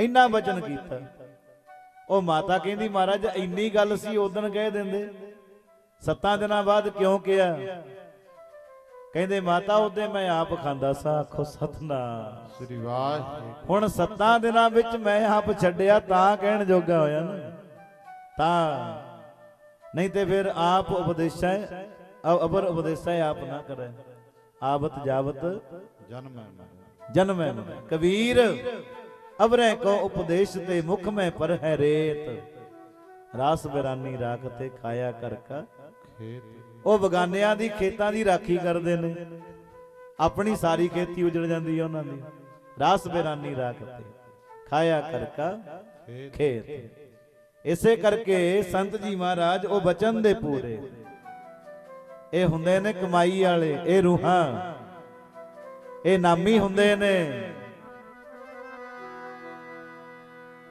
ਇੰਨਾ ਬਚਨ ਕੀਤਾ। ਉਹ ਮਾਤਾ ਕਹਿੰਦੀ ਮਹਾਰਾਜ ਇੰਨੀ ਗੱਲ ਸੀ ਉਦੋਂ ਕਹਿ ਦਿੰਦੇ। ਸੱਤਾਂ ਦਿਨਾਂ ਬਾਅਦ ਕਿਉਂ ਕਿਹਾ? ਕਹਿੰਦੇ ਮਾਤਾ ਉਹਦੇ ਮੈਂ ਆਪ ਖਾਂਦਾ ਸਾਂ। ਆਖੋ ਸਤਨਾਮ। ਸ੍ਰੀ ਵਾਹਿਗੁਰੂ। ਹੁਣ ਸੱਤਾਂ ਦਿਨਾਂ ਵਿੱਚ ਮੈਂ ਆਪ ਛੱਡਿਆ ਤਾਂ ਕਹਿਣ ਜੋਗਾ ਹੋਇਆ ਨਾ। ਤਾਂ ਨਹੀਂ ਤੇ ਫਿਰ ਆਪ ਉਪਦੇਸ਼ਾਂ ਅਬਰ ਉਪਦੇਸ਼ਾਂ ਆਪ ਨਾ ਕਰੇ। ਆਵਤ ਜਾਵਤ ਜਨਮ ਹੈ। ਜਨਮੈ ਮੈ ਕਬੀਰ ਅਬਰੇ ਕੋ ਉਪਦੇਸ਼ ਤੇ ਮੁਖ ਮੈਂ ਪਰ ਹੈ ਰੇਤ। ਰਾਸ ਬਿਰਾਨੀ ਰਾਖ ਤੇ ਖਾਇਆ ਕਰ ਕਾ ਖੇਤ। ਉਹ ਬਗਾਨਿਆਂ ਦੀ ਖੇਤਾਂ ਦੀ ਰਾਖੀ ਕਰਦੇ ਨੇ। ਆਪਣੀ ਸਾਰੀ ਖੇਤੀ ਉਜੜ ਜਾਂਦੀ ਹੈ ਉਹਨਾਂ ਦੀ। ਰਾਸ ਬਿਰਾਨੀ ਰਾਖ ਤੇ ਖਾਇਆ ਕਰ ਕਾ ਖੇਤ ਖੇਤ। ਇਸੇ ਕਰਕੇ ਸੰਤ ਜੀ ਮਹਾਰਾਜ, ਉਹ ਬਚਨ ਦੇ ਪੂਰੇ। ਇਹ ਹੁੰਦੇ ਨੇ ਕਮਾਈ ਵਾਲੇ, ਇਹ ਰੂਹਾਂ। ਇਹ ਨਾਮੀ ਹੁੰਦੇ ਨੇ।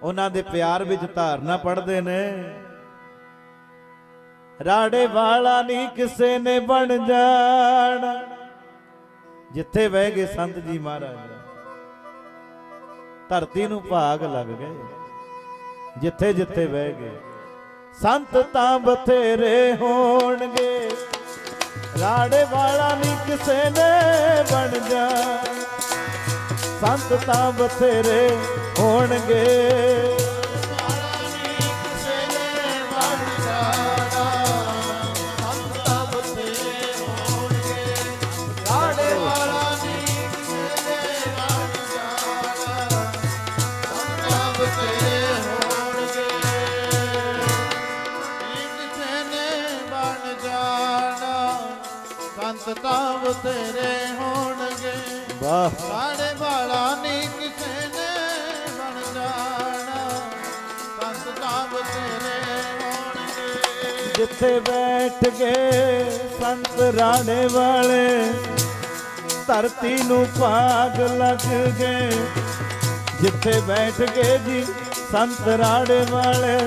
ਉਹਨਾਂ ਦੇ ਪਿਆਰ ਵਿੱਚ ਧਾਰਨਾ ਪੜਦੇ ਨੇ। ਰਾੜੇ ਵਾਲਾ ਨਹੀਂ ਕਿਸੇ ਨੇ ਬਣ ਜਾਣਾ। ਜਿੱਥੇ ਬਹਿ ਗਏ ਸੰਤ ਜੀ ਮਹਾਰਾਜ। ਧਰਤੀ ਨੂੰ ਭਾਗ ਲੱਗ ਗਏ। ਜਿੱਥੇ ਜਿੱਥੇ ਬਹਿ ਗਏ। ਸੰਤ ਤਾਂ ਬਥੇਰੇ ਹੋਣਗੇ। ਰਾੜੇ ਵਾਲਾ ਨਹੀਂ ਕਿਸੇ ਨੇ ਬਣ ਜਾ ਸੰਤ ਤਾਂ ਬਥੇਰੇ ਹੋਣਗੇ। ਸੰਤ ਤਾਂ ਬਥੇਰੇ ਹੋਣਗੇ। ਵਾਹ। ਹੋਣਗੇ ਬੈਠ ਗਏ ਸੰਤ ਰਾਣੇ ਵਾਲੇ ਧਰਤੀ ਨੂੰ ਭਾਗ ਲੱਗ ਗਏ। ਜਿੱਥੇ ਬੈਠ ਗਏ ਜੀ ਸੰਤ ਰਾਣੇ ਵਾਲੇ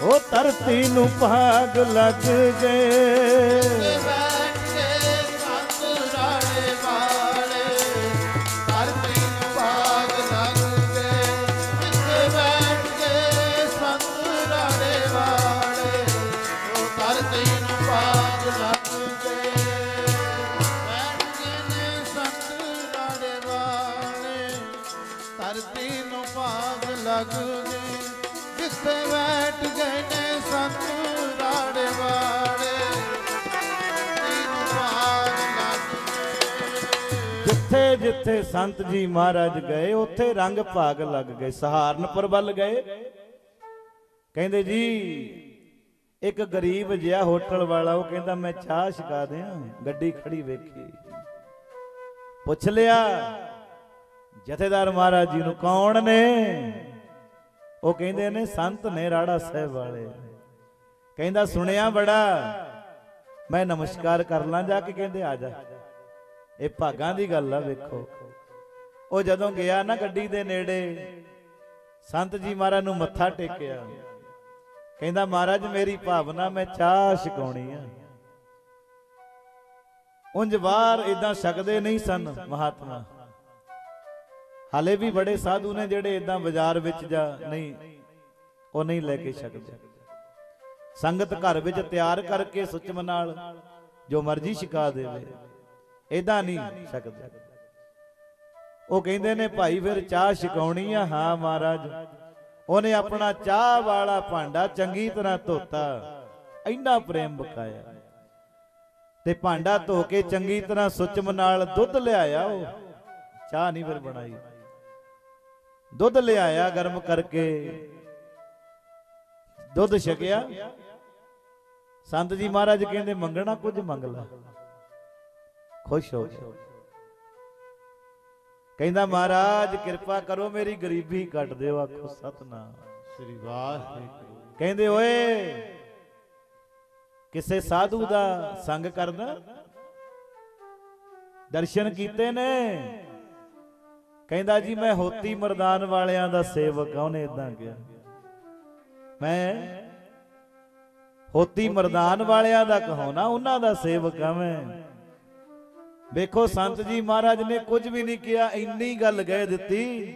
ਉਹ ਧਰਤੀ ਨੂੰ ਭਾਗ ਲੱਗ ਗਏ। ਜਿੱਥੇ ਸੰਤ ਜੀ ਮਹਾਰਾਜ ਗਏ, ਉੱਥੇ ਰੰਗ ਭਾਗ ਲੱਗ ਗਏ, ਸਹਾਰਨਪੁਰ ਵੱਲ ਗਏ। ਕਹਿੰਦੇ ਜੀ, ਇੱਕ ਗਰੀਬ ਜਿਹਾ ਹੋਟਲ ਵਾਲਾ, ਉਹ ਕਹਿੰਦਾ, ਮੈਂ ਚਾਹ ਛਕਾ ਦਿਆਂ, ਗੱਡੀ ਖੜੀ ਵੇਖੀ। ਪੁੱਛ ਲਿਆ, ਜਥੇਦਾਰ ਮਹਾਰਾਜ ਜੀ ਨੂੰ, ਕੌਣ ਨੇ? ਉਹ ਕਹਿੰਦੇ ਨੇ, ਸੰਤ ਨੇ ਰਾੜਾ ਸਾਹਿਬ ਵਾਲੇ। ਕਹਿੰਦਾ, ਸੁਣਿਆ ਬੜਾ? ਮੈਂ, ਨਮਸਕਾਰ ਕਰ ਲਾਂ, ਜਾ ਕੇ ਕਹਿੰਦੇ, ਆ ਜਾ। ਇਹ ਭਾਗਾਂ ਦੀ ਗੱਲ ਆ, ਵੇਖੋ। ਉਹ ਜਦੋਂ ਗਿਆ ਨਾ ਗੱਡੀ ਦੇ ਨੇੜੇ, ਸੰਤ ਜੀ ਮਹਾਰਾਜ ਨੂੰ ਮੱਥਾ ਟੇਕਿਆ। ਕਹਿੰਦਾ, ਮਹਾਰਾਜ, ਮੇਰੀ ਭਾਵਨਾ ਮੈਂ ਚਾਹ ਛਕਾਉਣੀ ਆ। ਉਂਝ ਬਾਹਰ ਇਦਾਂ ਛਕਦੇ ਨਹੀਂ ਸਨ ਮਹਾਤਮਾ। ਹਾਲੇ ਵੀ ਬੜੇ ਸਾਧੂ ਨੇ ਜਿਹੜੇ ਇਦਾਂ ਬਾਜ਼ਾਰ ਵਿੱਚ ਜਾ ਨਹੀਂ, ਉਹ ਨਹੀਂ ਲੈ ਕੇ ਛਕਦੇ। ਸੰਗਤ ਘਰ ਵਿੱਚ ਤਿਆਰ ਕਰਕੇ ਸੁਚਮ ਨਾਲ ਜੋ ਮਰਜ਼ੀ ਛਕਾ ਦੇਵੇ। ਇਦਾਂ ਨਹੀਂ ਸਕਦੇ। ਉਹ ਕਹਿੰਦੇ ਨੇ, ਭਾਈ ਫਿਰ ਚਾਹ ਛਕਾਉਣੀ ਆ? ਹਾਂ ਮਹਾਰਾਜ। ਉਹਨੇ ਆਪਣਾ ਚਾਹ ਵਾਲਾ ਭਾਂਡਾ ਚੰਗੀ ਤਰ੍ਹਾਂ ਧੋਤਾ। ਇੰਨਾ ਪ੍ਰੇਮ ਬਕਾਇਆ ਤੇ ਭਾਂਡਾ ਧੋ ਕੇ ਚੰਗੀ ਤਰ੍ਹਾਂ ਸੁਚਮ ਨਾਲ ਦੁੱਧ ਲਿਆਇਆ ਉਹ। ਚਾਹ ਨਹੀਂ ਫਿਰ ਬਣਾਈ। ਦੁੱਧ ਲਿਆਇਆ ਗਰਮ ਕਰਕੇ। ਦੁੱਧ ਛਕਿਆ। ਸੰਤ ਜੀ ਮਹਾਰਾਜ ਕਹਿੰਦੇ, ਮੰਗਣਾ ਕੁਝ ਮੰਗ ਲੈ। ਖੁਸ਼ ਹੋ ਗਿਆ ਕਹਿੰਦਾ ਮਹਾਰਾਜ ਕਿਰਪਾ ਕਰੋ ਮੇਰੀ ਗਰੀਬੀ ਕੱਟ ਦਿਓ। ਆਖੋ ਸਤਨਾਮ। ਸ੍ਰੀ ਵਾਹਿਗੁਰੂ। ਕਹਿੰਦੇ ਓਏ ਕਿਸੇ ਸਾਧੂ ਦਾ ਸੰਗ ਕਰਦਾ ਦਰਸ਼ਨ ਕੀਤੇ ਨੇ? ਕਹਿੰਦਾ ਜੀ ਮੈਂ ਹੋਤੀ ਮਰਦਾਨ ਵਾਲਿਆਂ ਦਾ ਸੇਵਕ ਆ ਉਹਨੇ ਇਦਾਂ ਕਿਹਾ। ਮੈਂ ਹੋਤੀ ਮਰਦਾਨ ਵਾਲਿਆਂ ਦਾ ਕਹਾਉਣਾ ਉਹਨਾਂ ਦਾ ਸੇਵਕ ਆ ਮੈਂ। ਵੇਖੋ ਸੰਤ ਜੀ ਮਹਾਰਾਜ ਨੇ ਕੁਝ ਵੀ ਨਹੀਂ ਕਿਹਾ ਇੰਨੀ ਗੱਲ ਕਹਿ ਦਿੱਤੀ।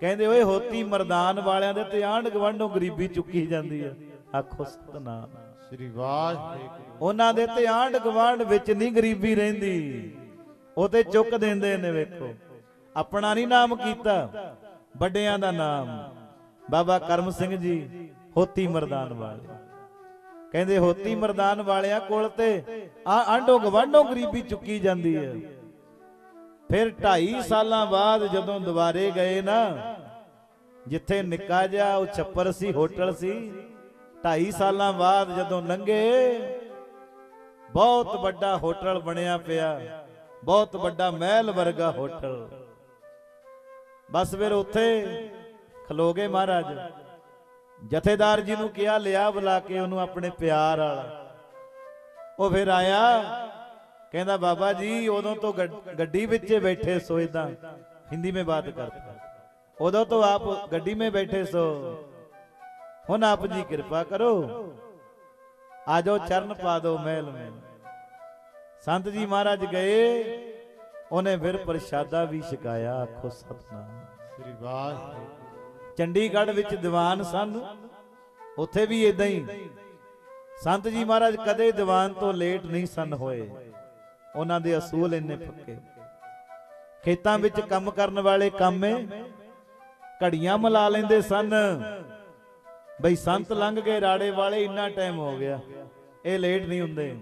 ਕਹਿੰਦੇ ਓਏ ਹੋਤੀ ਮਰਦਾਨ ਵਾਲਿਆਂ ਦੇ ਤੇ ਆਂਢ ਗਵੰਡੋਂ ਗਰੀਬੀ ਚੁੱਕੀ ਜਾਂਦੀ ਆ। ਆਖੋ ਸਤਨਾਮ। ਸ੍ਰੀ ਵਾਹਿਗੁਰੂ। ਉਹਨਾਂ ਦੇ ਤੇ ਆਂਢ ਗਵਾਂਢ ਵਿੱਚ ਨਹੀਂ ਗਰੀਬੀ ਰਹਿੰਦੀ। ਉਹ ਤੇ ਚੁੱਕ ਦਿੰਦੇ ਨੇ ਵੇਖੋ। ਆਪਣਾ ਨਹੀਂ ਨਾਮ ਕੀਤਾ ਵੱਡਿਆਂ ਦਾ ਨਾਮ। ਬਾਬਾ ਕਰਮ ਸਿੰਘ ਜੀ ਹੋਤੀ ਮਰਦਾਨ ਵਾਲੇ। ਕਹਿੰਦੇ ਹੋਤੀ ਮਰਦਾਨ ਵਾਲਿਆਂ ਕੋਲ ਤੇ ਆ ਆਂਢੋ ਗਵਾਂਢੋਂ ਗਰੀਬੀ ਚੁੱਕੀ ਜਾਂਦੀ ਹੈ ਫਿਰ 2.5 ਸਾਲਾਂ ਬਾਅਦ ਜਦੋਂ ਦੁਬਾਰੇ ਗਏ ਨਾ, ਜਿੱਥੇ ਨਿੱਕਾ ਜਿਹਾ ਉਹ ਛੱਪਰ ਸੀ, ਹੋਟਲ ਸੀ 2.5 ਸਾਲਾਂ ਬਾਅਦ ਜਦੋਂ ਲੰਘੇ, ਬਹੁਤ ਵੱਡਾ ਹੋਟਲ ਬਣਿਆ ਪਿਆ, ਬਹੁਤ ਵੱਡਾ ਮਹਿਲ ਵਰਗਾ ਹੋਟਲ। ਬਸ ਫਿਰ ਉੱਥੇ ਖਲੋਗੇ ਮਹਾਰਾਜ। ਜਥੇਦਾਰ ਜੀ ਨੂੰ ਕਿਹਾ, ਲਿਆ ਬੁਲਾ ਕੇ ਉਹਨੂੰ ਆਪਣੇ ਪਿਆਰ ਵਾਲਾ। ਉਹ ਫਿਰ ਆਇਆ, ਕਹਿੰਦਾ, ਬਾਬਾ ਜੀ, ਉਦੋਂ ਤੋਂ ਗੱਡੀ ਵਿੱਚ ਬੈਠੇ ਸੋ ਇਦਾਂ ਹਿੰਦੀ ਵਿੱਚ ਬਾਤ ਕਰਦਾ ਉਦੋਂ ਤੋਂ ਆਪ ਗੱਡੀ ਵਿੱਚ ਬੈਠੇ ਸੋ। ਹੁਣ ਆਪ ਜੀ ਕਿਰਪਾ ਕਰੋ। ਆਜੋ, ਚਰਨ ਪਾ ਦੋ ਮਹਿਲ ਵਿੱਚ ਸੰਤ ਜੀ ਮਹਾਰਾਜ ਗਏ। ਉਹਨੇ ਫਿਰ ਪ੍ਰਸ਼ਾਦਾ ਵੀ ਛਕਾਇਆ, ਆਖੋ, ਸਤਨਾਮ। ਸ੍ਰੀ ਵਾਹਿਗੁਰੂ। ਚੰਡੀਗੜ੍ਹ ਵਿੱਚ ਦੀਵਾਨ ਸਨ। ਉੱਥੇ ਵੀ ਇਦਾਂ ਹੀ। ਸੰਤ ਜੀ ਮਹਾਰਾਜ ਕਦੇ ਦੀਵਾਨ ਤੋਂ ਲੇਟ ਨਹੀਂ ਸਨ ਹੋਏ। ਉਹਨਾਂ ਦੇ ਅਸੂਲ ਇੰਨੇ ਪੱਕੇ ਖੇਤਾਂ ਵਿੱਚ ਕੰਮ ਕਰਨ ਵਾਲੇ ਕਾਮੇ ਘੜੀਆਂ ਮਲਾ ਲੈਂਦੇ ਸਨ। ਬਈ ਸੰਤ ਲੰਘ ਗਏ, ਰਾੜੇ ਵਾਲੇ ਇੰਨਾ ਟਾਈਮ ਹੋ ਗਿਆ। ਇਹ ਲੇਟ ਨਹੀਂ ਹੁੰਦੇ।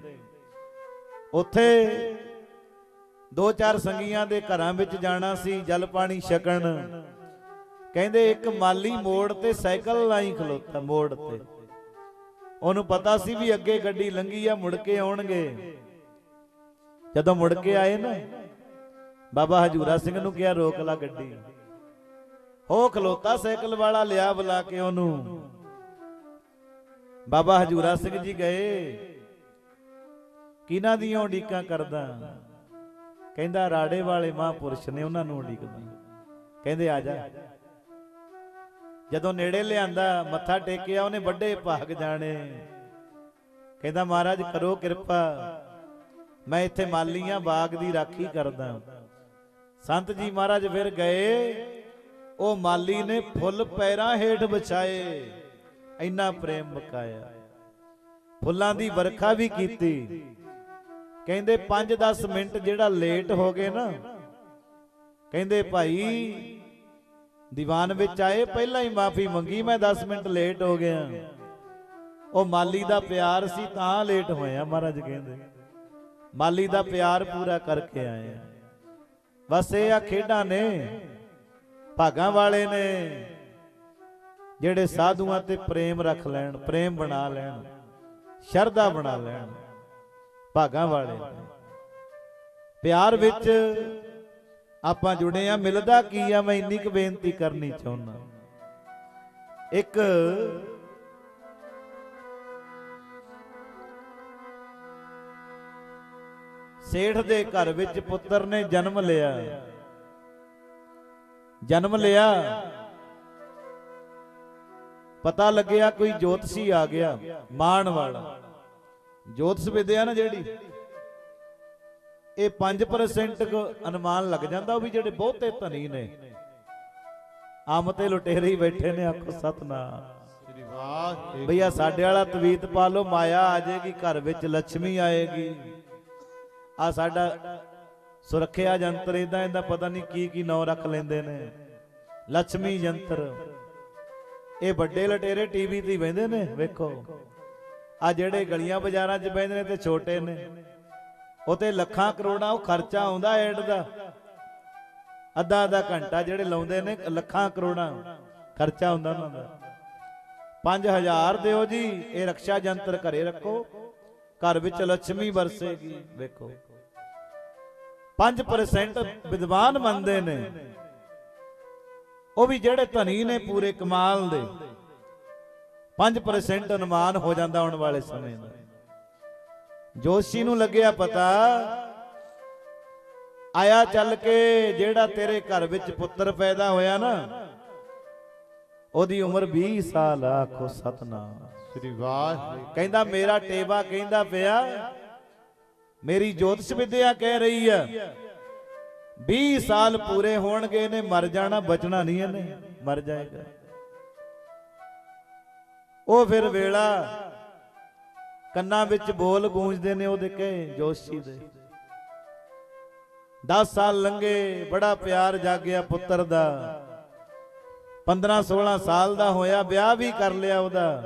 ਉੱਥੇ ਦੋ ਚਾਰ ਸੰਗੀਆਂ ਦੇ ਘਰਾਂ ਵਿੱਚ ਜਾਣਾ ਸੀ, ਜਲ ਪਾਣੀ ਛਕਣ। ਕਹਿੰਦੇ ਇੱਕ ਮਾਲੀ ਮੋੜ ਤੇ ਸਾਈਕਲ ਲਾਈ ਖਲੋਤਾ, ਮੋੜ ਤੇ। ਉਹਨੂੰ ਪਤਾ ਸੀ ਵੀ ਅੱਗੇ ਗੱਡੀ ਲੰਗੀ ਆ, ਮੁੜ ਕੇ ਆਉਣਗੇ। ਜਦੋਂ ਮੁੜ ਕੇ ਆਏ ਨਾ, ਬਾਬਾ ਹਜੂਰਾ ਸਿੰਘ ਨੂੰ ਕਿਹਾ, ਰੋਕ ਲਾ ਗੱਡੀ। ਹੋ ਖਲੋਤਾ ਸਾਈਕਲ ਵਾਲਾ, ਲਿਆ ਬੁਲਾ ਕੇ ਉਹਨੂੰ। ਬਾਬਾ ਹਜੂਰਾ ਸਿੰਘ ਜੀ ਗਏ। ਕਿਹਨਾਂ ਦੀਆਂ ਉਡੀਕਾਂ ਕਰਦਾ? ਕਹਿੰਦਾ, ਰਾੜੇ ਵਾਲੇ ਮਹਾਂਪੁਰਸ਼ ਨੇ ਉਹਨਾਂ ਨੂੰ ਉਡੀਕਦਾ। ਕਹਿੰਦੇ, ਆ ਜਾ। ਜਦੋਂ ਨੇੜੇ ਲਿਆਂਦਾ, ਮੱਥਾ ਟੇਕਿਆ, ਉਹਨੇ ਵੱਡੇ ਭਾਗ ਜਾਣੇ। ਕਹਿੰਦਾ, ਮਹਾਰਾਜ, ਕਰੋ ਕਿਰਪਾ। ਮੈਂ ਇੱਥੇ ਮਾਲੀਆਂ ਬਾਗ ਦੀ ਰਾਖੀ ਕਰਦਾ। ਸੰਤ ਜੀ ਮਹਾਰਾਜ ਫਿਰ ਗਏ। ਉਹ ਮਾਲੀ ਨੇ ਫੁੱਲ ਪੈਰਾਂ ਹੇਠ ਵਿਛਾਏ। ਇੰਨਾ ਪ੍ਰੇਮ ਬਕਾਇਆ ਫੁੱਲਾਂ ਦੀ ਵਰਖਾ ਵੀ ਕੀਤੀ। ਕਹਿੰਦੇ 5-10 ਮਿੰਟ ਜਿਹੜਾ ਲੇਟ ਹੋ ਗਏ ਨਾ, ਕਹਿੰਦੇ, ਭਾਈ ਦੀਵਾਨ ਵਿੱਚ ਆਏ, ਪਹਿਲਾਂ ਹੀ ਮਾਫੀ ਮੰਗੀ, ਮੈਂ 10 ਮਿੰਟ ਲੇਟ ਹੋ ਗਿਆ। ਉਹ ਮਾਲੀ ਦਾ ਪਿਆਰ ਸੀ, ਤਾਂ ਲੇਟ ਹੋਇਆ ਮਹਾਰਾਜ ਕਹਿੰਦੇ। ਮਾਲੀ ਦਾ ਪਿਆਰ ਪੂਰਾ ਕਰਕੇ ਆਏ ਬਸ ਇਹ ਆ ਖੇਡਾਂ ਨੇ, ਭਾਗਾਂ ਵਾਲੇ ਨੇ, ਜਿਹੜੇ ਸਾਧੂਆਂ ਤੇ ਪ੍ਰੇਮ ਰੱਖ ਲੈਣ, ਪ੍ਰੇਮ ਬਣਾ ਲੈਣ, ਸ਼ਰਧਾ ਬਣਾ ਲੈਣ, ਭਾਗਾਂ ਵਾਲੇ ਪਿਆਰ ਵਿੱਚ ਆਪਾਂ ਜੁੜੇ ਆ ਮਿਲਦਾ ਕੀ ਆ? ਮੈਂ ਇੰਨੀ ਕੁ ਬੇਨਤੀ ਕਰਨੀ ਚਾਹੁੰਦਾ। ਇੱਕ ਸੇਠ ਦੇ ਘਰ ਵਿੱਚ ਪੁੱਤਰ ਨੇ ਜਨਮ ਲਿਆ। ਜਨਮ ਲਿਆ। ਪਤਾ ਲੱਗਿਆ ਕੋਈ ਜੋਤਸ਼ੀ ਆ ਗਿਆ, ਮਾਣ ਵਾਲਾ। ਜੋਤਸ਼ ਵਿਦਿਆ ਨਾ ਜਿਹੜੀ। ਇਹ 5% ਅਨੁਮਾਨ ਲੱਗ ਜਾਂਦਾ ਵੀ ਜਿਹੜੇ ਬਹੁਤੇ ਧਨੀ ਨੇ। ਆਮ ਤੇ ਲੁਟੇਰੇ ਬੈਠੇ ਨੇ, ਆਖੋ ਸਤਨਾਮ। ਸ੍ਰੀ ਵਾਹਿਗੁਰੂ ਭਈਆ ਸਾਡੇ ਵਾਲਾ ਤਵੀਤ ਪਾ ਲਓ, ਮਾਇਆ ਆ ਜਾਏਗੀ, ਘਰ ਵਿੱਚ ਲక్ష్ਮੀ ਆਏਗੀ। ਆ ਸਾਡਾ ਸੁਰੱਖਿਆ ਯੰਤਰ ਇਦਾਂ ਇਹਦਾ ਪਤਾ ਨਹੀਂ ਕੀ ਕੀ ਨਾਂ ਰੱਖ ਲੈਂਦੇ ਨੇ। ਲక్ష్ਮੀ ਯੰਤਰ। ਇਹ ਵੱਡੇ ਲਟੇਰੇ ਟੀਵੀ ਤੇ ਬੈੰਦੇ ਨੇ, ਵੇਖੋ। ਆ ਜਿਹੜੇ ਗਲੀਆਂ ਬਾਜ਼ਾਰਾਂ 'ਚ ਬੈੰਦੇ ਨੇ ਤੇ ਛੋਟੇ ਨੇ। ਉਹ ਤੇ ਲੱਖਾਂ ਕਰੋੜਾਂ ਉਹ ਖਰਚਾ ਆਉਂਦਾ ਐਡ ਦਾ। ਅੱਧਾ ਅੱਧਾ ਘੰਟਾ ਜਿਹੜੇ ਲਾਉਂਦੇ ਨੇ, ਲੱਖਾਂ ਕਰੋੜਾਂ ਖਰਚਾ ਹੁੰਦਾ ਉਹਨਾਂ ਦਾ। 5000 ਦਿਓ ਜੀ, ਇਹ ਰਕਸ਼ਾ ਯੰਤਰ ਘਰੇ ਰੱਖੋ। ਘਰ ਵਿੱਚ ਲక్ష్ਮੀ ਵਰਸੇਗੀ, ਵੇਖੋ। 5% ਵਿਦਵਾਨ ਮੰਨਦੇ ਨੇ। ਉਹ ਵੀ ਜਿਹੜੇ ਧਨੀ ਨੇ ਪੂਰੇ ਕਮਾਲ ਦੇ। 5% ਅਨੁਮਾਨ ਹੋ ਜਾਂਦਾ ਆਉਣ ਵਾਲੇ ਸਮੇਂ ਦਾ। ਜੋਸ਼ੀ ਨੂੰ ਲੱਗਿਆ ਪਤਾ। ਆਇਆ ਚੱਲ ਕੇ ਜਿਹੜਾ ਤੇਰੇ ਘਰ ਵਿੱਚ ਪੁੱਤਰ ਪੈਦਾ ਹੋਇਆ ਨਾ ਉਹਦੀ ਉਮਰ 20 ਸਾਲ ਆਖੋ ਸਤਨਾਮ। ਸ੍ਰੀ ਵਾਹਿਗੁਰੂ। ਕਹਿੰਦਾ ਮੇਰਾ ਟੇਵਾ ਕਹਿੰਦਾ ਪਿਆ ਮੇਰੀ ਜੋਤਿਸ਼ ਵਿਦਿਆ ਕਹਿ ਰਹੀ ਆ 20 ਸਾਲ ਪੂਰੇ ਹੋਣਗੇ ਇਹਨੇ ਮਰ ਜਾਣਾ ਬਚਣਾ ਨਹੀਂ ਇਹਨੇ ਮਰ ਜਾਏਗਾ। ਉਹ ਫਿਰ ਵੇਲਾ ਕੰਨਾਂ ਵਿੱਚ ਬੋਲ ਗੂੰਜਦੇ ਨੇ ਉਹਦੇ ਕਹੇ ਜੋਸ਼ੀ ਦੇ। 10 ਸਾਲ ਲੰਘੇ, ਬੜਾ ਪਿਆਰ ਜਾਗਿਆ ਪੁੱਤਰ ਦਾ। 15 16 ਸਾਲ ਦਾ ਹੋਇਆ, ਵਿਆਹ ਵੀ ਕਰ ਲਿਆ ਉਹਦਾ।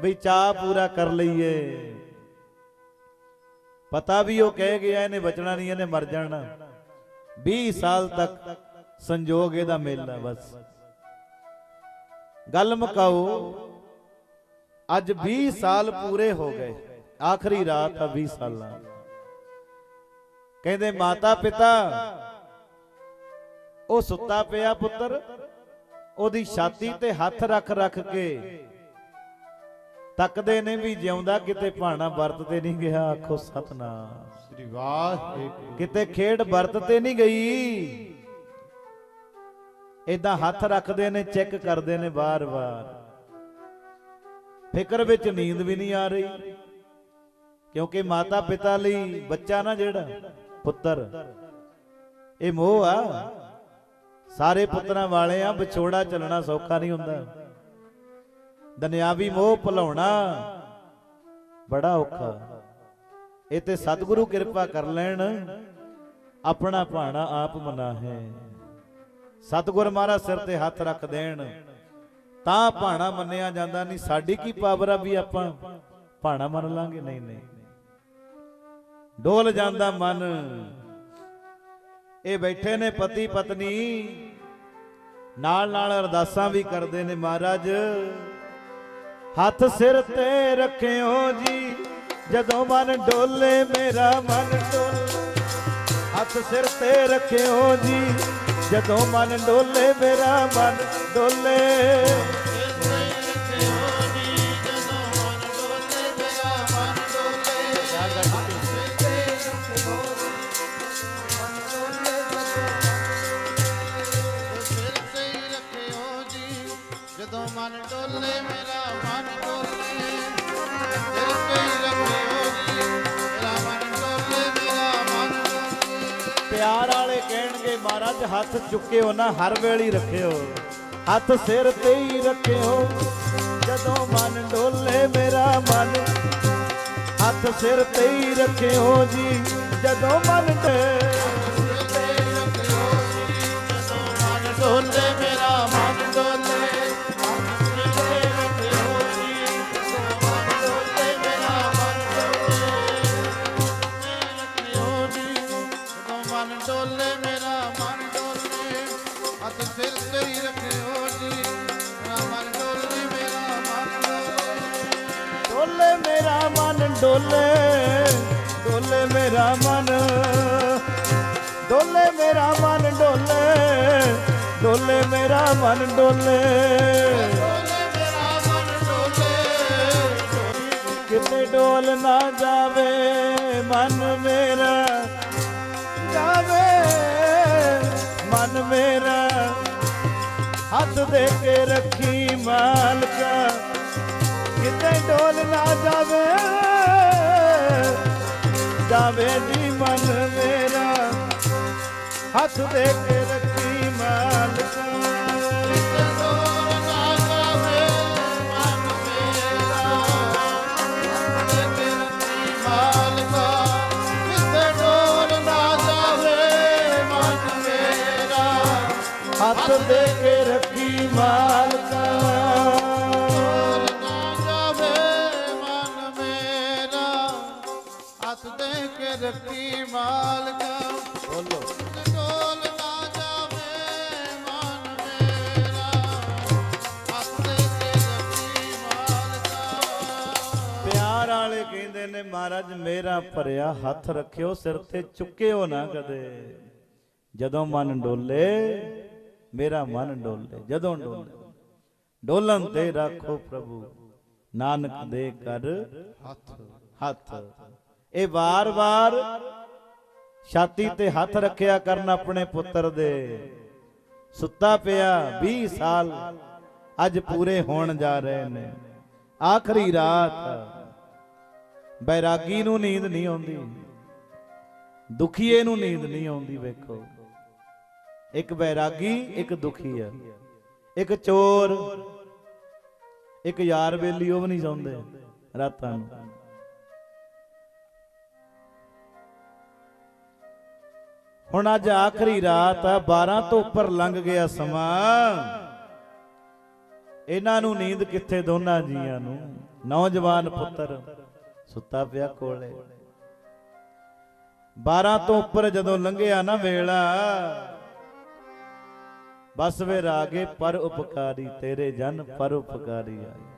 ਬਈ ਚਾਹ ਪੂਰਾ ਕਰ ਲਈਏ। ਪਤਾ ਵੀ ਉਹ ਕਹਿ ਗਿਆ, ਇਹਨੇ ਬਚਣਾ ਨਹੀਂ, ਇਹਨੇ ਮਰ ਜਾਣਾ। 20 ਸਾਲ ਤੱਕ ਸੰਜੋਗ ਇਹਦਾ ਮੇਲਾ ਬਸ। ਗੱਲ ਮੁਕਾਓ ਅੱਜ 20 ਸਾਲ ਪੂਰੇ ਹੋ ਗਏ। ਆਖਰੀ ਰਾਤ ਆ 20 ਸਾਲਾਂ ਕਹਿੰਦੇ ਮਾਤਾ ਪਿਤਾ ਉਹ ਸੁੱਤਾ ਪਿਆ ਪੁੱਤਰ ਉਹਦੀ ਛਾਤੀ ਤੇ ਹੱਥ ਰੱਖ ਰੱਖ ਕੇ ਤੱਕਦੇ ਨੇ ਵੀ ਜਿਉਂਦਾ ਕਿਤੇ ਭਾਣਾ ਵਰਤ ਤੇ ਨਹੀਂ ਗਿਆ। ਆਖੋ ਸਤਨਾਮ। ਸ੍ਰੀ ਵਾਹਿਗੁਰੂ। ਕਿਤੇ ਖੇਡ ਵਰਤ ਤੇ ਨਹੀਂ ਗਈ। ਇਦਾਂ ਹੱਥ ਰੱਖਦੇ ਨੇ ਚੈੱਕ ਕਰਦੇ ਨੇ ਵਾਰ-ਵਾਰ। ਫਿਕਰ ਵਿੱਚ ਨੀਂਦ ਵੀ ਨਹੀਂ ਆ ਰਹੀ। ਕਿਉਂਕਿ ਮਾਤਾ ਪਿਤਾ ਲਈ ਬੱਚਾ ਨਾ ਜਿਹੜਾ, ਪੁੱਤਰ। ਇਹ ਮੋਹ ਆ। ਸਾਰੇ ਪੁੱਤਰਾਂ ਵਾਲੇ ਆ, ਵਿਛੋੜਾ ਚੱਲਣਾ ਸੌਖਾ ਨਹੀਂ ਹੁੰਦਾ। ਦੁਨਿਆਵੀ ਮੋਹ ਭੁਲਾਉਣਾ ਬੜਾ ਔਖਾ। ਇਹ ਤੇ ਸਤਿਗੁਰੂ ਕਿਰਪਾ ਕਰ ਲੈਣ, ਆਪਣਾ ਭਾਣਾ ਆਪ ਮਨਾ ਹੈ ਸਤਿਗੁਰ ਮਹਾਰਾਜ ਸਿਰ ਤੇ ਹੱਥ ਰੱਖ ਦੇਣ। ਤਾਂ ਭਾਣਾ ਮੰਨਿਆ ਜਾਂਦਾ ਨਹੀਂ, ਸਾਡੀ ਕੀ ਪਾਵਰ ਆ ਵੀ ਆਪਾਂ ਭਾਣਾ ਮੰਨ ਲਾਂਗੇ? ਨਹੀਂ ਨਹੀਂ। ਡੋਲ ਜਾਂਦਾ ਮਨ। ਇਹ ਬੈਠੇ ਨੇ ਪਤੀ ਪਤਨੀ। ਨਾਲ ਨਾਲ ਅਰਦਾਸਾਂ ਵੀ ਕਰਦੇ ਨੇ ਮਹਾਰਾਜ। ਹੱਥ ਸਿਰ ਤੇ ਰੱਖਿਓ ਜੀ, ਜਦੋਂ ਮਨ ਡੋਲੇ, ਮੇਰਾ ਮਨ ਡੋਲੇ। ਹੱਥ ਸਿਰ ਤੇ ਰੱਖਿਓ ਜੀ ਜਦੋਂ ਮਨ ਡੋਲੇ ਮੇਰਾ ਮਨ ਡੋਲੇ ਮਹਾਰਾਜ, ਹੱਥ ਚੁੱਕਿਓ ਨਾ, ਹਰ ਵੇਲੇ ਹੀ ਰੱਖਿਓ। ਹੱਥ ਸਿਰ ਤੇ ਹੀ ਰੱਖਿਓ। ਜਦੋਂ ਮਨ ਡੋਲੇ ਮੇਰਾ ਮਨ, ਹੱਥ ਸਿਰ ਤੇ ਹੀ ਰੱਖਿਓ ਜੀ। ਜਦੋਂ ਮਨ ਡੇ ਡੋਲੇ ਮਨ ਡੋਲੇ। ਕਿਤੇ ਡੋਲ ਨਾ ਜਾਵੇ, ਮਨ ਮੇਰਾ ਜਾਵੇ। ਮਨ ਮੇਰਾ ਹੱਥ ਦੇ ਕੇ ਰੱਖੀ ਮਾਲਕਾ। ਕਿਤੇ ਡੋਲ ਨਾ ਜਾਵੇ ਜਾਵੇ ਜੀ ਮਨ ਮੇਰਾ। ਹੱਥ ਦੇ ਕੇ ਮੇਰਾ ਭਰਿਆ ਹੱਥ ਰੱਖਿਓ, ਸਿਰ ਤੇ ਚੁੱਕਿਓ ਨਾ ਕਦੇ। ਜਦੋਂ ਮਨ ਡੋਲੇ, ਮੇਰਾ ਮਨ ਡੋਲੇ, ਜਦੋਂ ਡੋਲੇ। ਡੋਲਨ ਤੇ ਰੱਖੋ ਪ੍ਰਭੂ, ਨਾਨਕ ਦੇ ਕਰ ਹੱਥ ਹੱਥ। ਇਹ ਵਾਰ-ਵਾਰ ਛਾਤੀ ਤੇ ਹੱਥ ਰੱਖਿਆ ਕਰਨ ਆਪਣੇ ਪੁੱਤਰ ਦੇ। ਸੁੱਤਾ ਪਿਆ 20 ਸਾਲ, ਅੱਜ ਪੂਰੇ ਹੋਣ ਜਾ ਰਹੇ ਨੇ। ਆਖਰੀ ਰਾਤ ਬੈਰਾਗੀ ਨੂੰ ਨੀਂਦ ਨਹੀਂ ਆਉਂਦੀ। ਦੁਖੀਏ ਨੂੰ ਨੀਂਦ ਨਹੀਂ ਆਉਂਦੀ, ਵੇਖੋ। ਇੱਕ ਬੈਰਾਗੀ, ਇੱਕ ਦੁਖੀ ਆ ਇੱਕ ਚੋਰ, ਇੱਕ ਯਾਰ ਬੇਲੀ, ਉਹ ਵੀ ਨਹੀਂ ਸੌਂਦੇ ਰਾਤਾਂ ਨੂੰ। ਹੁਣ ਅੱਜ ਆਖਰੀ ਰਾਤ ਆ 12 ਤੋਂ ਉੱਪਰ ਲੰਘ ਗਿਆ ਸਮਾਂ। ਇਹਨਾਂ ਨੂੰ ਨੀਂਦ ਕਿੱਥੇ? ਦੋਨਾਂ ਜੀਆਂ ਨੂੰ। ਨੌਜਵਾਨ ਪੁੱਤਰ। ਸੁੱਤਾ ਪਿਆ ਕੋਲੇ। 12 ਤੋਂ ਉੱਪਰ ਜਦੋਂ ਲੰਘਿਆ ਨਾ ਵੇਲਾ, ਬਸ ਵੇ ਰਾਗੇ ਪਰ ਉਪਕਾਰੀ, ਤੇਰੇ ਜਨ ਪਰ ਉਪਕਾਰੀ ਆਈ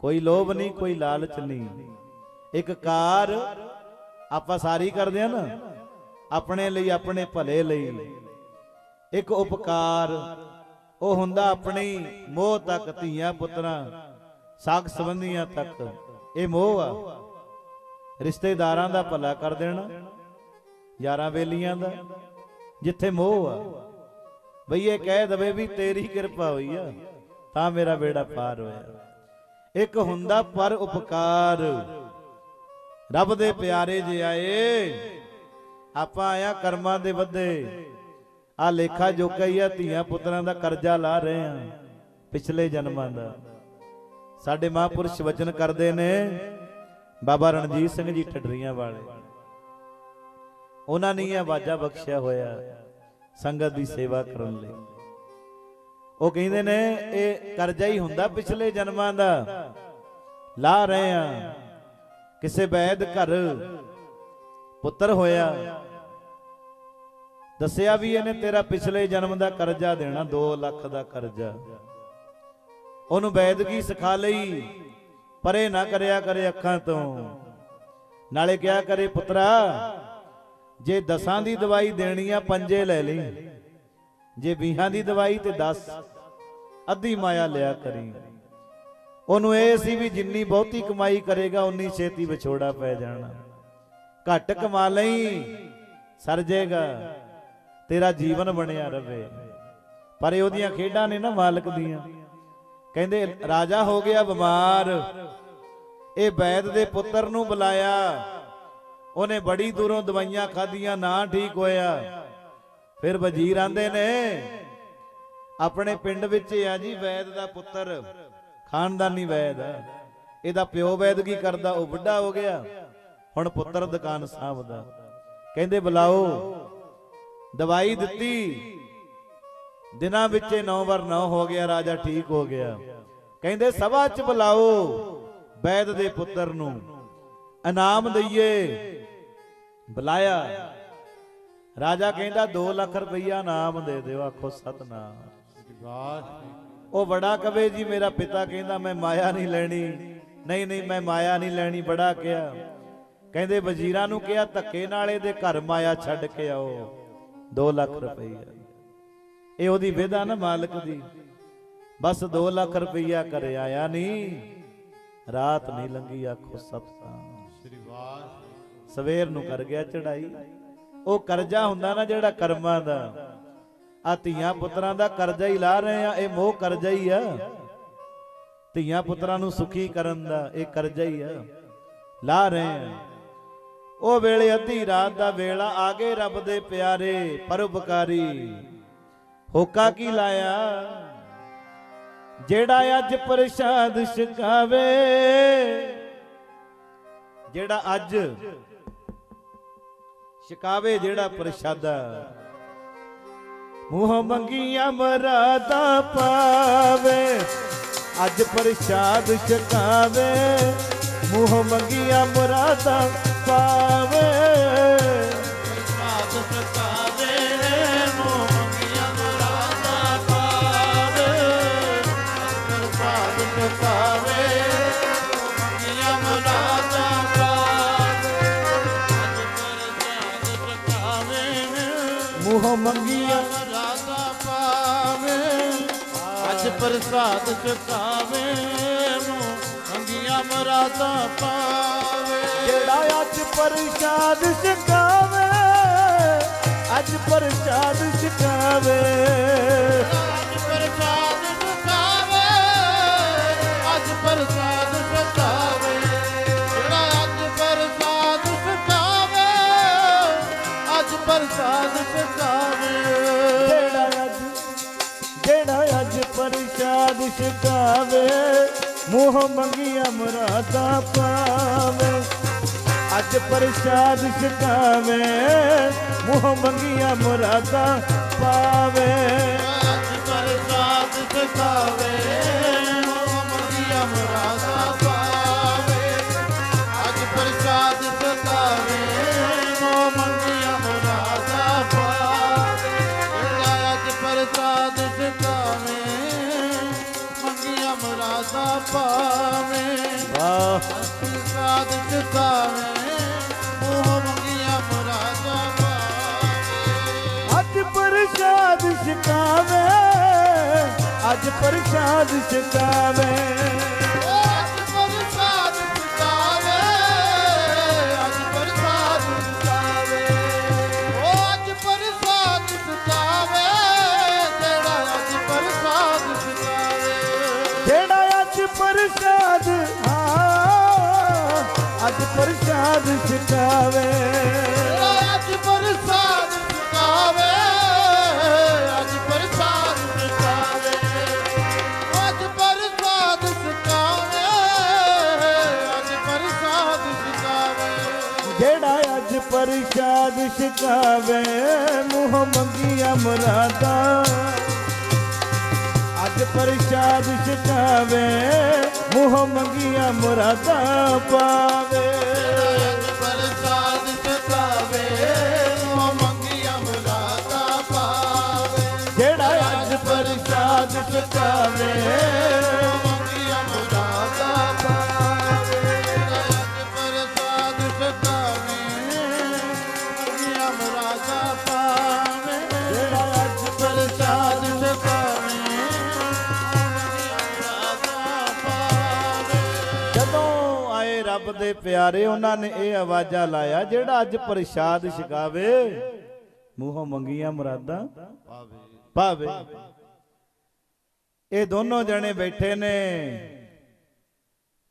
ਕੋਈ ਲੋਭ ਨਹੀਂ, ਕੋਈ ਲਾਲਚ ਨਹੀਂ। ਇੱਕ ਕਾਰ ਆਪਾਂ ਸਾਰੀ ਕਰਦੇ ਆ ਨਾ, ਆਪਣੇ ਲਈ, ਆਪਣੇ ਭਲੇ ਲਈ। ਇੱਕ ਉਪਕਾਰ, ਉਹ ਹੁੰਦਾ ਆਪਣੀ ਮੋਹ ਤੱਕ, ਧੀਆਂ ਪੁੱਤਰਾਂ, ਸਾਖ ਸੰਬੰਧੀਆਂ ਤੱਕ। ਇਹ ਮੋਹ ਆ। ਰਿਸ਼ਤੇਦਾਰਾਂ ਦਾ ਭਲਾ ਕਰ ਦੇਣਾ, ਯਾਰਾਂ ਬੇਲੀਆਂ ਦਾ, ਜਿੱਥੇ ਮੋਹ ਆ। ਬਈ ਇਹ ਕਹਿ ਦਵੇ ਵੀ ਤੇਰੀ ਕਿਰਪਾ ਹੋਈ ਆ, ਤਾਂ ਮੇਰਾ ਬੇੜਾ ਪਾਰ ਹੋਇਆ। ਇੱਕ ਹੁੰਦਾ ਪਰ ਉਪਕਾਰ। ਰੱਬ ਦੇ ਪਿਆਰੇ ਜੇ ਆਏ, ਆਪਾਂ ਆਇਆ ਕਰਮਾਂ ਦੇ ਵੱਧੇ। ਆ ਲੇਖਾ ਜੋਗਾ ਹੀ ਆ, ਧੀਆਂ ਪੁੱਤਰਾਂ ਦਾ ਕਰਜ਼ਾ ਲਾ ਰਹੇ ਆ, ਪਿਛਲੇ ਜਨਮਾਂ ਦਾ। ਸਾਡੇ ਮਹਾਂਪੁਰਸ਼ ਵਚਨ ਕਰਦੇ ਨੇ, ਬਾਬਾ ਰਣਜੀਤ ਸਿੰਘ ਜੀ ਠੱਡਰੀਆਂ ਵਾਲੇ। ਉਹਨਾਂ ਨੇ ਇਹ ਆਵਾਜ਼ਾ ਬਖਸ਼ਿਆ ਹੋਇਆ ਸੰਗਤ ਦੀ ਸੇਵਾ ਕਰਨ ਲਈ। ਉਹ ਕਹਿੰਦੇ ਨੇ, ਇਹ ਕਰਜ਼ਾ ਹੀ ਹੁੰਦਾ ਪਿਛਲੇ ਜਨਮਾਂ ਦਾ। ਲਾ ਰਹੇ ਆ ਕਿਸੇ ਵੈਦ ਘਰ ਪੁੱਤਰ ਹੋਇਆ। ਦੱਸਿਆ ਵੀ ਇਹਨੇ ਤੇਰਾ ਪਿਛਲੇ ਜਨਮ ਦਾ ਕਰਜ਼ਾ ਦੇਣਾ 2 ਲੱਖ ਦਾ ਕਰਜ਼ਾ। ਉਹਨੂੰ ਬੈਦਗੀ ਸਿਖਾ ਲਈ? ਪਰੇ ਨਾ ਕਰਿਆ ਕਰੇ ਅੱਖਾਂ ਤੋਂ। ਨਾਲੇ ਕਿਹਾ ਕਰੇ ਪੁੱਤਰਾ? ਜੇ ਦਸਾਂ ਦੀ ਦਵਾਈ ਦੇਣੀ ਆ, ਪੰਜੇ ਲੈ ਲਈ। ਜੇ ਵੀਹਾਂ ਦੀ ਦਵਾਈ ਤੇ 10 ਅੱਧੀ ਮਾਇਆ ਲਿਆ ਕਰੀ। ਉਹਨੂੰ ਇਹ ਸੀ ਵੀ ਜਿੰਨੀ ਬਹੁਤੀ ਕਮਾਈ ਕਰੇਗਾ, ਉਨੀ ਛੇਤੀ ਵਿਛੋੜਾ ਪੈ ਜਾਣਾ। ਘੱਟ ਕਮਾ ਲਈ, ਸਰ ਜਾਏਗਾ ਤੇਰਾ ਜੀਵਨ ਬਣਿਆ ਰਵੇ। ਪਰ ਇਹ ਉਹਦੀਆਂ ਖੇਡਾਂ ਨੇ ਨਾ ਮਾਲਕ ਦੀਆਂ। ਕਹਿੰਦੇ, ਰਾਜਾ ਹੋ ਗਿਆ ਬਿਮਾਰ। ਇਹ ਵੈਦ ਦੇ ਪੁੱਤਰ ਨੂੰ ਬੁਲਾਇਆ। ਉਹਨੇ ਬੜੀ ਦੂਰੋਂ ਦਵਾਈਆਂ ਖਾਧੀਆਂ, ਨਾ ਠੀਕ ਹੋਇਆ। ਫਿਰ ਵਜ਼ੀਰ ਆਂਦੇ ਨੇ, ਆਪਣੇ ਪਿੰਡ ਵਿੱਚ ਆ ਜੀ ਵੈਦ ਦਾ ਪੁੱਤਰ। ਖਾਨਦਾਨੀ ਵੈਦ ਇਹਦਾ ਪਿਓ ਵੈਦ ਕੀ ਕਰਦਾ? ਉਹ ਵੱਡਾ ਹੋ ਗਿਆ। ਹੁਣ ਪੁੱਤਰ ਦੁਕਾਨ ਸਾਂਭਦਾ। ਕਹਿੰਦੇ, ਬੁਲਾਓ। ਦਵਾਈ ਦਿੱਤੀ। ਦਿਨਾਂ ਵਿੱਚ 9 ਵਾਰ 9 ਹੋ ਗਿਆ, ਰਾਜਾ ਠੀਕ ਹੋ ਗਿਆ। ਕਹਿੰਦੇ, ਸਭਾ 'ਚ ਬੁਲਾਓ ਵੈਦ ਦੇ ਪੁੱਤਰ ਨੂੰ। ਇਨਾਮ ਦਈਏ। ਬੁਲਾਇਆ। ਰਾਜਾ ਕਹਿੰਦਾ 2 ਲੱਖ ਰੁਪਈਆ ਇਨਾਮ ਦੇ ਦਿਓ, ਆਖੋ, ਸਤਨਾਮ। ਉਹ ਬੜਾ ਕਵੇ ਜੀ, ਮੇਰਾ ਪਿਤਾ ਕਹਿੰਦਾ, ਮੈਂ ਮਾਇਆ ਨਹੀਂ ਲੈਣੀ। ਨਹੀਂ ਨਹੀਂ, ਮੈਂ ਮਾਇਆ ਨਹੀਂ ਲੈਣੀ, ਬੜਾ ਕਿਹਾ। ਕਹਿੰਦੇ, ਵਜ਼ੀਰਾਂ ਨੂੰ ਕਿਹਾ, ਧੱਕੇ ਨਾਲੇ ਦੇ ਘਰ ਮਾਇਆ ਛੱਡ ਕੇ ਆਓ। 2 ਲੱਖ ਰੁਪਈਆ। ਇਹ ਉਹਦੀ ਵਿਧਾ ਨਾ ਮਾਲਕ ਦੀ। ਬਸ 2 ਲੱਖ ਰੁਪਈਆ ਕਰ ਆਇਆ ਨਹੀਂ ਰਾਤ ਨਹੀਂ ਲੰਗੀ ਆਖੋ ਸਤਨਾਮ ਸ੍ਰੀ ਵਾਹਿਗੁਰੂ ਸਵੇਰ ਨੂੰ ਕਰ ਗਿਆ ਚੜਾਈ। ਉਹ ਕਰਜ਼ਾ ਹੁੰਦਾ ਨਾ ਜਿਹੜਾ ਕਰਮਾਂ ਦਾ। ਆ ਧੀਆਂ ਪੁੱਤਰਾਂ ਦਾ ਕਰਜ਼ਾ ਹੀ ਲਾ ਰਹੇ ਆ, ਇਹ ਮੋਹ ਕਰਜ਼ਾ ਹੀ ਆ। ਧੀਆਂ ਪੁੱਤਰਾਂ ਨੂੰ ਸੁਖੀ ਕਰਨ ਦਾ ਇਹ ਕਰਜ਼ਾ ਹੀ ਆ। ਲਾ ਰਹੇ ਆ। ਉਹ ਵੇਲੇ ਅੱਧੀ ਰਾਤ ਦਾ ਵੇਲਾ ਆ ਗਏ ਰੱਬ ਦੇ ਪਿਆਰੇ ਪਰਉਪਕਾਰੀ। ਹੋਕਾ ਕੀ ਲਾਇਆ? ਜਿਹੜਾ ਅੱਜ ਪ੍ਰਸ਼ਾਦ ਛਕਾਵੇ, ਜਿਹੜਾ ਅੱਜ ਛਕਾਵੇ ਜਿਹੜਾ ਪ੍ਰਸ਼ਾਦਾ। ਮੂੰਹ ਮੰਗੀਆਂ ਮਰਾਦਾ ਪਾਵੇ, ਅੱਜ ਪ੍ਰਸ਼ਾਦ ਛਕਾਵੇ। ਮੂੰਹ ਮੰਗੀਆਂ ਮਰਾਦਾ ਪਾਵੇ। ਪ੍ਰਸਾਦ ਚੁਕਾਵੇ ਮੰਗੀਆਂ ਮੁਰਾਦਾਂ ਪਾਵੇ। ਜਿਹੜਾ ਅੱਜ ਪ੍ਰਸ਼ਾਦ ਛਕਾਵੇ ਅੱਜ ਪ੍ਰਸ਼ਾਦ ਛਕਾਵੇ ਅੱਜ ਪ੍ਰਸਾਦ ਚੁਕਾਵੇ ਅੱਜ ਪ੍ਰਸਾਦ ਛਕਾਵੇ ਮੋਹ ਮੰਗੀਆਂ ਮਰਾਦਾ ਪਾਵੇ। ਅੱਜ ਪ੍ਰਸ਼ਾਦ ਛਕਾਵੇ, ਮੋਹ ਮੰਗੀਆਂ ਮਰਾਦਾ ਪਾਵੇ। ਅੱਜ ਪ੍ਰਸਾਦ ਸਕਾਵੇ ਮੋਹ ਮੰਗੀਆਂ ਮੁਰਾਦਾਂ ਪਾਵੇ। ਅੱਜ ਪ੍ਰਸਾਦ ਸਕਾਵੇ ਮੋਹ ਮੰਗੀਆਂ ਮਰਾਦਾ ਪਾਵੇ। ਅੱਜ ਪ੍ਰਸਾਦ ਸਕਾਵੇ ਮੰਗੀਆਂ ਮੁਰਾਦਾਂ ਪਾਵੇ। ਵਾਹ। ਮੋਹ ਮੁਰਾਦਾਂ ਪਾਵੇ। ਅੱਜ ਪ੍ਰਸ਼ਾਦ ਛਕਾਵੇ ਅੱਜ ਪ੍ਰਸ਼ਾਦ ਛਕਾਵੇ। ਪ੍ਰਸ਼ਾਦ ਛਕਾਵੇ। ਅੱਜ ਪ੍ਰਸਾਦ ਸਕਾਵੇ ਅੱਜ ਪ੍ਰਸਾਦ ਸਕਾਵੇ ਅੱਜ ਪ੍ਰਸਾਦ ਸਕਾਵੇ ਅੱਜ ਪ੍ਰਸਾਦ ਜਿਹੜਾ ਅੱਜ ਪ੍ਰਸ਼ਾਦ ਛਕਾਵੇ ਮੂੰਹ ਮੰਗੀਆਂ ਮੁਰਾਦਾਂ। ਅੱਜ ਪ੍ਰਸ਼ਾਦ ਛਕਾਵੇ ਮੂੰਹ ਮੰਗੀਆਂ ਮੁਰਾਦਾਂ ਪਾਵੇ। ਪਿਆਰੇ, ਉਹਨਾਂ ਨੇ ਇਹ ਆਵਾਜ਼ਾਂ ਲਾਇਆ, ਜਿਹੜਾ ਅੱਜ ਪ੍ਰਸ਼ਾਦ ਛਕਾਵੇ। ਮੂੰਹੋਂ ਮੰਗੀਆਂ ਮੁਰਾਦਾਂ। ਪਾਵੇ ਇਹ ਦੋਨੋਂ ਜਣੇ ਬੈਠੇ ਨੇ,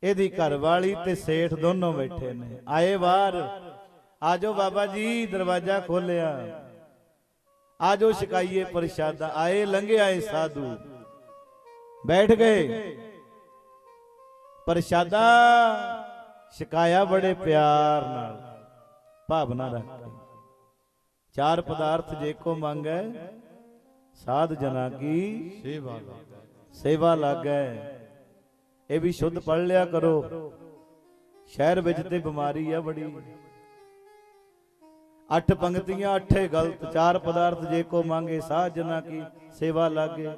ਇਹਦੀ ਘਰਵਾਲੀ ਤੇ ਸੇਠ ਦੋਨੋਂ ਬੈਠੇ ਨੇ। ਆਏ ਬਾਹਰ ਆਜੋ ਬਾਬਾ ਜੀ, ਦਰਵਾਜ਼ਾ ਖੋਲਿਆ। ਆਜੋ ਛਕਾਈਏ ਪ੍ਰਸ਼ਾਦਾ। ਆਏ, ਲੰਘੇ ਆਏ ਸਾਧੂ। ਬੈਠ ਗਏ। ਪ੍ਰਸ਼ਾਦਾ ਛਕਾਇਆ ਬੜੇ ਪਿਆਰ ਨਾਲ। ਭਾਵਨਾ ਰੱਖ ਕੇ। ਚਾਰ ਪਦਾਰਥ ਜੇ ਕੋ ਮੰਗੈ, ਸਾਧ ਜਨਾ ਕੀ ਸੇਵਾ ਲਾਗਾ। ਸੇਵਾ ਲਾਗੈ। ਇਹ ਵੀ ਸ਼ੁੱਧ ਪੜ ਲਿਆ ਕਰੋ। ਸ਼ਹਿਰ ਵਿੱਚ ਤੇ ਬਿਮਾਰੀ ਆ ਬੜੀ। ਅੱਠ ਪੰਕਤੀਆਂ ਅੱਠੇ ਗਲਤ। ਚਾਰ ਪਦਾਰਥ ਜੇ ਕੋ ਮੰਗੇ, ਸਾਧ ਜਨਾ ਕੀ ਸੇਵਾ ਲਾਗੇ।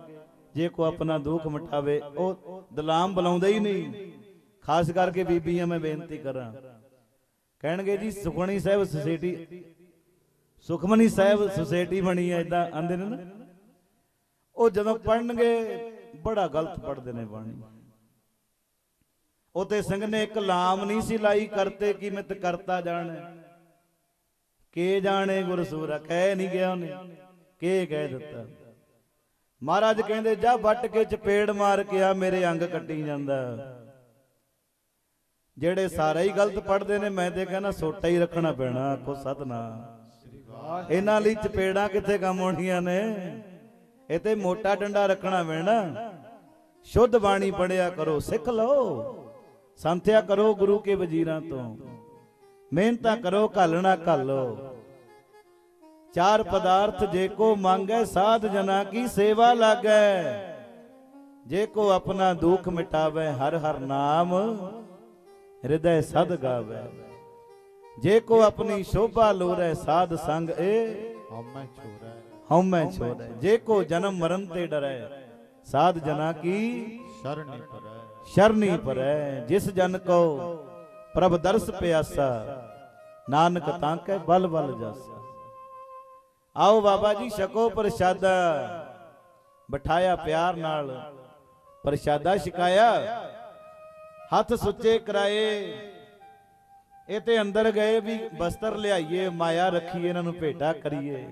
ਜੇ ਕੋ ਆਪਣਾ ਦੁੱਖ ਮਟਾਵੇ, ਉਹ ਦਲਾਮ ਬੁਲਾਉਂਦਾ ਹੀ ਨਹੀਂ। ਖਾਸ ਕਰਕੇ ਬੀਬੀਆਂ ਮੈਂ ਬੇਨਤੀ ਕਰਾਂ। ਕਹਿਣਗੇ ਜੀ ਸੁਖਮਣੀ ਸਾਹਿਬ ਸੁਸਾਇਟੀ ਸੁਖਮਨੀ ਸਾਹਿਬ ਸੁਸਾਇਟੀ ਬਣੀ ਹੈ ਇਦਾਂ ਆਂਦੇ ਨੇ ਨਾ। ਉਹ ਜਦੋਂ ਪੜਨਗੇ ਬੜਾ ਗਲਤ ਪੜਦੇ ਨੇ ਬਾਣੀ। ਉਤੇ ਸਿੰਘ ਨੇ ਇੱਕ ਲਾਮ ਨਹੀਂ ਸੀ ਲਾਈ, ਕਰਤੇ ਕੀ ਮਿਤ ਕਰਤਾ ਜਾਣ। ਕੇ ਜਾਣੇ ਗੁਰਸੂਰਾ, ਕਹਿ ਨਹੀਂ ਗਿਆ ਉਹਨੇ। ਕੇ ਕਹਿ ਦਿੱਤਾ। ਮਹਾਰਾਜ ਕਹਿੰਦੇ, ਜਾ ਵੱਟ ਕੇ ਚਪੇੜ ਮਾਰ ਕੇ ਆ, ਮੇਰੇ ਅੰਗ ਕੱਟੀ ਜਾਂਦਾ। ਜਿਹੜੇ ਸਾਰੇ ਹੀ ਗਲਤ ਪੜਦੇ ਨੇ, ਮੈਂ ਤੇ ਕਹਿੰਦਾ ਸੋਟਾ ਹੀ ਰੱਖਣਾ ਪੈਣਾ, ਆਖੋ ਸਤਨਾਮ। ਇਹਨਾਂ ਲਈ ਚਪੇੜਾਂ ਕਿੱਥੇ ਕੰਮ ਹੋਣੀਆਂ ਨੇ? ਇਹ ਤੇ ਮੋਟਾ ਡੰਡਾ ਰੱਖਣਾ ਪੈਣਾ। ਸ਼ੁੱਧ ਬਾਣੀ ਪੜਿਆ ਕਰੋ, ਸਿੱਖ ਲਓ। ਸੰਥਿਆ ਕਰੋ ਗੁਰੂ ਕੇ ਵਜ਼ੀਰਾਂ ਤੋਂ। ਮਿਹਨਤਾਂ ਕਰੋ ਘਾਲਣਾ ਘਾਲੋ। ਚਾਰ ਪਦਾਰਥ ਜੇ ਕੋ ਮੰਗੈ, ਸਾਧ ਜਨਾ ਕੀ ਸੇਵਾ ਲਾਗੈ? ਜੇ ਕੋ ਆਪਣਾ ਦੁੱਖ ਮਿਟਾਵੇ, ਹਰ ਹਰ ਨਾਮ ਹਿਰਦੈ ਸਦ ਗਾਵੇ। ਜੇ ਕੋ ਆਪਣੀ ਸ਼ੋਭਾ ਲੋਰੈ ਸਾਧ ਸੰਗ ਏ ਹਮੈ ਛੋਰਾ। ਹਉਮੈ ਛੋੜੈ ਜੇ ਕੋ ਜਨਮ ਮਰਨ ਤੇ ਡਰੈ ਸਾਧ ਜਨਾ ਕੀ ਸ਼ਰਣੀ ਪਰੈ ਸ਼ਰਨੀ ਪਰੈ ਜਿਸ ਜਨ ਕੋ ਪ੍ਰਭ ਦਰਸ ਪਿਆਸਾ ਨਾਨਕ ਤਾਂ ਕੈ ਬਲ ਬਲ ਜਾਸਾ। ਆਓ ਬਾਬਾ ਜੀ ਛਕੋ ਪ੍ਰਸ਼ਾਦਾ। ਬਿਠਾਇਆ ਪਿਆਰ ਨਾਲ। ਪ੍ਰਸ਼ਾਦਾ ਛਕਾਇਆ। ਹੱਥ ਸੁੱਚੇ ਕਰਾਏ। ਇਹ ਤੇ ਅੰਦਰ ਗਏ ਵੀ ਬਸਤਰ ਲਿਆਈਏ ਮਾਇਆ ਰੱਖੀਏ ਇਹਨਾਂ ਨੂੰ ਭੇਟਾ ਕਰੀਏ।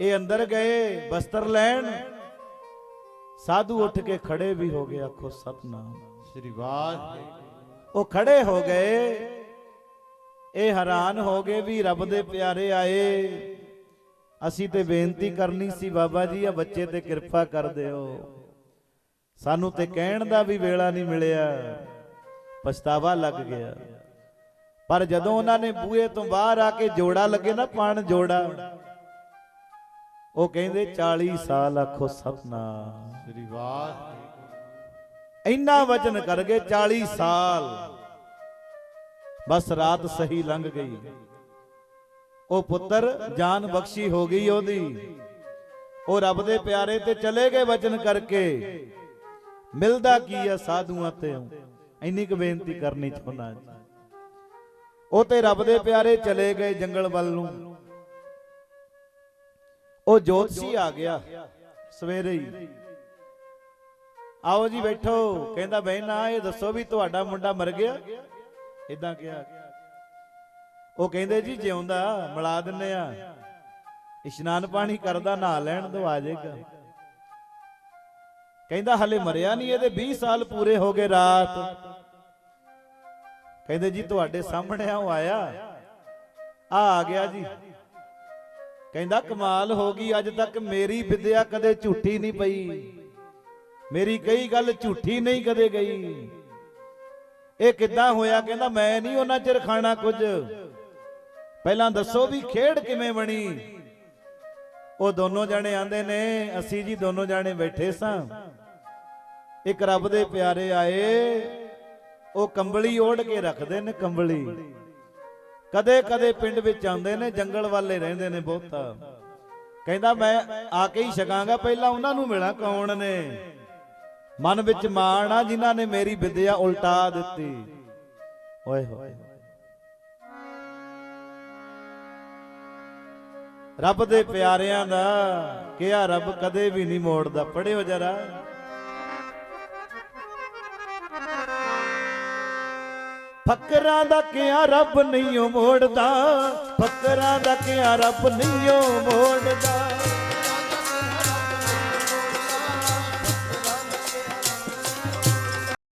ਇਹ ਅੰਦਰ ਗਏ ਬਸਤਰ ਲੈਣ। ਸਾਧੂ ਉੱਠ ਕੇ ਖੜੇ ਵੀ ਹੋ ਗਏ ਆਖੋ ਸਤਨਾਮ। ਸ੍ਰੀ ਵਾਹਿਗੁਰੂ। ਉਹ ਖੜੇ ਹੋ ਗਏ। ਇਹ ਹੈਰਾਨ ਹੋ ਗਏ ਵੀ ਰੱਬ ਦੇ ਪਿਆਰੇ ਆਏ। ਅਸੀਂ ਤੇ ਬੇਨਤੀ ਕਰਨੀ ਸੀ ਬਾਬਾ ਜੀ ਆ ਬੱਚੇ ਤੇ ਕਿਰਪਾ ਕਰ ਦਿਓ। ਸਾਨੂੰ ਤੇ ਕਹਿਣ ਦਾ ਵੀ ਵੇਲਾ ਨਹੀਂ ਮਿਲਿਆ। ਪਛਤਾਵਾ ਲੱਗ ਗਿਆ। ਪਰ ਜਦੋਂ ਉਹਨਾਂ ਨੇ ਬੂਹੇ ਤੋਂ ਬਾਹਰ ਆ ਕੇ ਜੋੜਾ ਲੱਗੇ ਨਾ ਪਾਣ ਜੋੜਾ। ਉਹ ਕਹਿੰਦੇ 40 ਸਾਲ ਆਖੋ ਸਤਨਾਮ ਸ੍ਰੀ ਵਾਹਿਗੁਰੂ ਇੰਨਾ ਵਚਨ ਕਰ ਗਏ 40 ਸਾਲ। ਬਸ ਰਾਤ ਸਹੀ ਲੰਘ ਗਈ। ਉਹ ਪੁੱਤਰ ਜਾਨ ਬਖਸ਼ੀ ਹੋ ਗਈ ਉਹਦੀ। ਉਹ ਰੱਬ ਦੇ ਪਿਆਰੇ ਤੇ ਚਲੇ ਗਏ ਵਚਨ ਕਰਕੇ। ਮਿਲਦਾ ਕੀ ਆ ਸਾਧੂਆਂ ਤੇ ਇੰਨੀ ਕੁ ਬੇਨਤੀ ਕਰਨੀ ਚਾਹੁੰਦਾ ਜੀ। ਉਹ ਤੇ ਰੱਬ ਦੇ ਪਿਆਰੇ ਚਲੇ ਗਏ ਜੰਗਲ ਵੱਲ ਨੂੰ। ਉਹ ਜੋਤਸ਼ੀ ਆ ਗਿਆ ਸਵੇਰੇ ਹੀ। ਆਓ ਜੀ ਬੈਠੋ, ਕਹਿੰਦਾ ਬਹਿਨਾ ਇਹ ਦੱਸੋ ਵੀ ਤੁਹਾਡਾ ਮੁੰਡਾ ਮਰ ਗਿਆ? ਇਦਾਂ ਕਿਹਾ। ਉਹ ਕਹਿੰਦੇ ਜੀ, ਜਿਉਂਦਾ, ਮਿਲਾ ਦਿੰਨੇ ਆ। ਇਸ਼ਨਾਨ ਪਾਣੀ ਕਰਦਾ ਨਾ ਲੈਣ ਦੋ ਆ ਜਾਏਗਾ। ਕਹਿੰਦਾ, ਹਲੇ ਮਰਿਆ ਨਹੀਂ, ਇਹਦੇ 20 ਸਾਲ ਪੂਰੇ ਹੋ ਗਏ ਰਾਤ। ਕਹਿੰਦੇ, ਜੀ, ਤੁਹਾਡੇ ਸਾਹਮਣੇ ਆ ਆਇਆ। ਆ ਆ ਗਿਆ ਜੀ। ਕਹਿੰਦਾ, ਕਮਾਲ ਹੋ ਗਈ, ਅੱਜ ਤੱਕ ਮੇਰੀ ਵਿਦਿਆ ਕਦੇ ਝੂਠੀ ਨਹੀਂ ਪਈ। ਮੇਰੀ ਕਈ ਗੱਲ ਝੂਠੀ ਨਹੀਂ ਕਦੇ ਗਈ। ਇਹ ਕਿੱਦਾਂ ਹੋਇਆ? ਕਹਿੰਦਾ, ਮੈਂ ਨਹੀਂ ਉਹਨਾਂ ਚਿਰ ਖਾਣਾ ਕੁਝ। ਪਹਿਲਾਂ ਦੱਸੋ ਵੀ ਖੇਡ ਕਿਵੇਂ ਬਣੀ? ਉਹ ਦੋਨੋਂ ਜਾਣੇ ਆਂਦੇ ਨੇ, ਅਸੀਂ ਜੀ ਦੋਨੋਂ ਜਾਣੇ ਬੈਠੇ ਸਾਂ। ਇੱਕ ਰੱਬ ਦੇ ਪਿਆਰੇ ਆਏ, ਉਹ ਕੰਬਲੀ ਓੜ ਕੇ ਰੱਖਦੇ ਨੇ ਕੰਬਲੀ। ਕਦੇ ਕਦੇ ਪਿੰਡ ਵਿੱਚ ਆਉਂਦੇ ਨੇ, ਜੰਗਲ ਵਾਲੇ ਰਹਿੰਦੇ ਨੇ ਬਹੁਤਾ। ਕਹਿੰਦਾ ਮੈਂ ਆ ਕੇ ਹੀ ਛਕਾਂਗਾ, ਪਹਿਲਾਂ ਉਹਨਾਂ ਨੂੰ ਮਿਲਾਂ ਕੌਣ ਨੇ। ਮਨ ਵਿੱਚ ਮਾਣ ਆ ਜਿਨ੍ਹਾਂ ਨੇ ਮੇਰੀ ਵਿਦਿਆ ਉਲਟਾ ਦਿੱਤੀ। ਓਏ ਹੋਏ ਰੱਬ ਦੇ ਪਿਆਰਿਆਂ ਦਾ ਕਿਹਾ, ਰੱਬ ਕਦੇ ਵੀ ਨਹੀਂ ਮੋੜਦਾ। ਪੜਿਓ ਜਰਾ। ਫਕਰਾਂ ਦਾ ਕਿਆ ਰੱਬ ਨਹੀਂ ਮੋੜਦਾ ਫਕਰਾਂ ਦਾ ਕਿਆ ਰੱਬ ਨਹੀਂ ਮੋੜਦਾ।